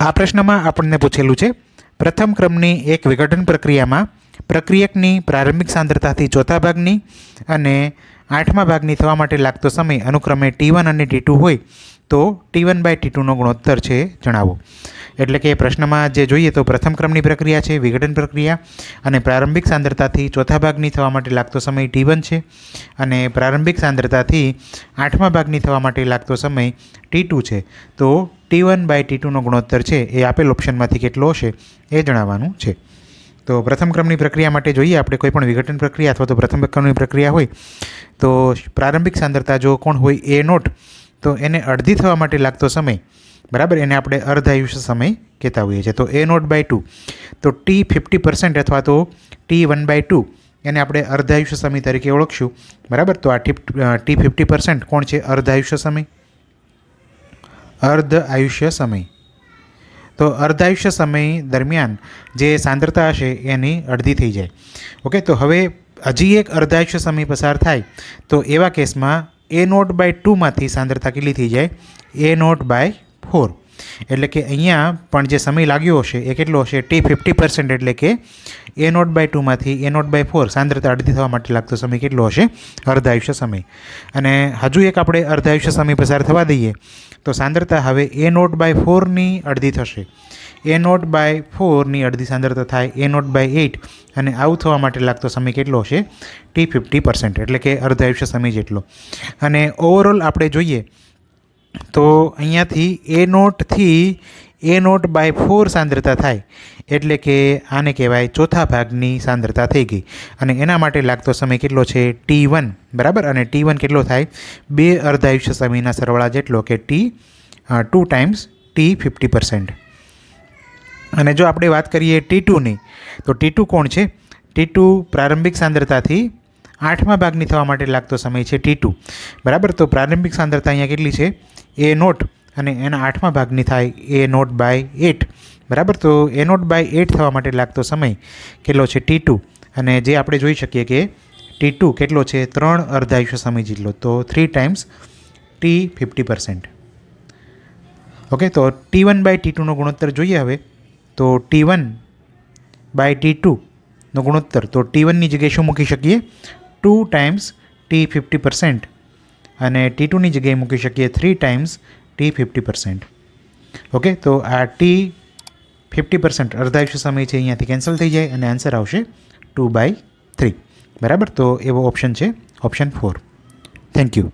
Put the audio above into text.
આ પ્રશ્નમાં આપણને પૂછેલું છે, પ્રથમ ક્રમની એક વિઘટન પ્રક્રિયામાં પ્રક્રિયકની પ્રારંભિક સાંદ્રતાથી ચોથા ભાગની અને આઠમા ભાગની થવા માટે લાગતો સમય અનુક્રમે ટી વન અને ટી ટુ હોય તો ટી વન બાય ટી ટુનો ગુણોત્તર છે, જણાવો. એટલે કે પ્રશ્નમાં જે જોઈએ તો પ્રથમ ક્રમની પ્રક્રિયા છે, વિઘટન પ્રક્રિયા અને પ્રારંભિક સાંદ્રતાથી ચોથા ભાગની થવા માટે લાગતો સમય ટી છે અને પ્રારંભિક સાંદ્રતાથી આઠમા ભાગની થવા માટે લાગતો સમય ટુ છે. તો ટી વન બાય ટી ટુનો ગુણોત્તર છે, એ આપેલ ઓપ્શનમાંથી કેટલો હશે, એ જણાવવાનું છે. તો પ્રથમ ક્રમની પ્રક્રિયા માટે જોઈએ, આપણે કોઈ પણ વિઘટન પ્રક્રિયા અથવા તો પ્રથમ ક્રમની પ્રક્રિયા હોય, તો પ્રારંભિક સાંદ્રતા જો કોણ હોય એ નોટ તો એને અડધી થવા માટે લાગતો સમય, બરાબર? એને આપણે અર્ધ આયુષ્ય સમય કહેતા હોઈએ છીએ. તો એ નોટ બાય ટુ. તો ટી ફિફ્ટી પર્સન્ટ અથવા તો ટી વન બાય ટુ એને આપણે અર્ધ આયુષ્ય સમય તરીકે ઓળખશું. બરાબર? તો આ ટી ટી ફિફ્ટી પર્સન્ટ કોણ છે? અર્ધ આયુષ્ય સમય. અર્ધ આયુષ્ય સમય. તો અર્ધાયુષ્ય સમય દરમિયાન જે સાંદ્રતા હશે એની અડધી થઈ જાય. ઓકે? તો હવે હજી એક અર્ધાયુષ્ય સમય પસાર થાય. તો એવા કેસમાં એ નોટ બાય ટુમાંથી સાંદ્રતા કેટલી થઈ જાય? એ નોટ બાય ફોર એટલે કે અહીંયા પણ જે સમય લાગ્યો હશે, એ કેટલો હશે? ટી ફિફ્ટી પર્સન્ટ એટલે કે એ નોટ બાય ટુમાંથી એ નોટ બાય ફોર સાંદ્રતા અડધી થવા માટે લાગતો સમય કેટલો હશે? અર્ધાયુષ્ય સમય. અને હજુ એક આપણે અર્ધાયુષ્ય સમય પસાર થવા દઈએ, તો સાંદ્રતા હવે એ નોટ બાય ફોરની અડધી થશે. એ નોટ બાય ફોરની અડધી સાંદ્રતા થાય એ નોટ બાય એઇટ અને આવું થવા માટે લાગતો સમય કેટલો હશે? ટી ફિફ્ટી પર્સન્ટ એટલે કે અર્ધાયુષ્ય સમય જેટલો. અને ઓવરઓલ આપણે જોઈએ તો અહીંયાથી એ નોટથી એ નોટ બાય ફોર સાંદ્રતા થાય, એટલે કે આને કહેવાય ચોથા ભાગની સાંદ્રતા થઈ ગઈ. અને એના માટે લાગતો સમય કેટલો છે? ટી વન બરાબર? અને ટી વન કેટલો થાય? બે અર્ધાયુષ્ય સમયના સરવાળા જેટલો કે T two times T fifty percent અને જો આપણે વાત કરીએ ટી ટુની તો ટી ટુ કોણ છે? ટી ટુ પ્રારંભિક સાંદ્રતાથી આઠમા ભાગની થવા માટે લાગતો સમય છે ટી ટુ બરાબર? તો પ્રારંભિક સાંદ્રતા અહીંયા કેટલી છે? એ નોટ અને એના આઠમા ભાગની થાય એ નોટ બાય એટ બરાબર? તો એ નોટ બાય એટ થવા માટે લાગતો સમય કેટલો છે? ટી ટુ અને જે આપણે જોઈ શકીએ કે ટી ટુ કેટલો છે? ત્રણ અર્ધાયુષ્ય સમય જેટલો. તો three times T fifty percent okay તો ટી વન બાય ટી ટુનો ગુણોત્તર જોઈએ હવે. તો ટી વન બાય ટી ટુનો ગુણોત્તર. તો ટી વનની જગ્યાએ શું મૂકી શકીએ? Two times T fifty percent અને ટી ટુની જગ્યાએ મૂકી શકીએ three times T fifty percent okay તો આ ટી ફિફ્ટી પરસેન્ટ અર્ધાયુષ્ય સમય છે, અહીંયાથી કેન્સલ થઈ જાય અને આન્સર આવશે ટુ બાય થ્રી બરાબર? તો એવો ઓપ્શન છે ઓપ્શન ફોર થેન્ક યુ